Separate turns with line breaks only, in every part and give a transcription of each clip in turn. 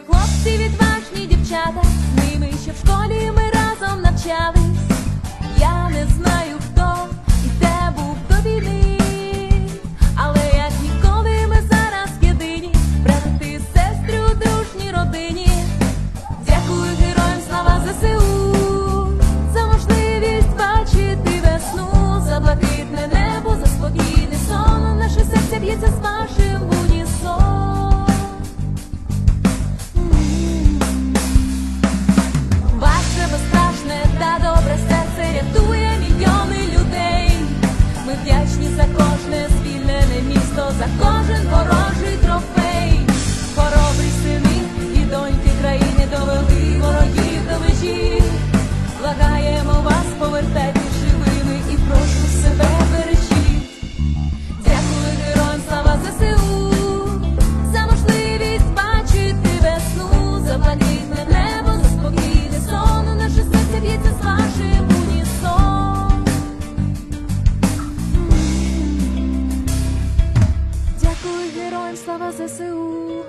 хлопців. рятує мільйони людей. Ми вдячні за кожне звільнене місто, за кожен. бо. героям слава ЗСУ,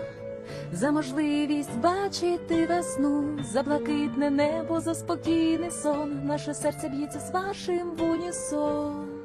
за можливість бачити весну, за блакитне небо, за спокійний сон. Наше серце б'ється з вашим в унісон.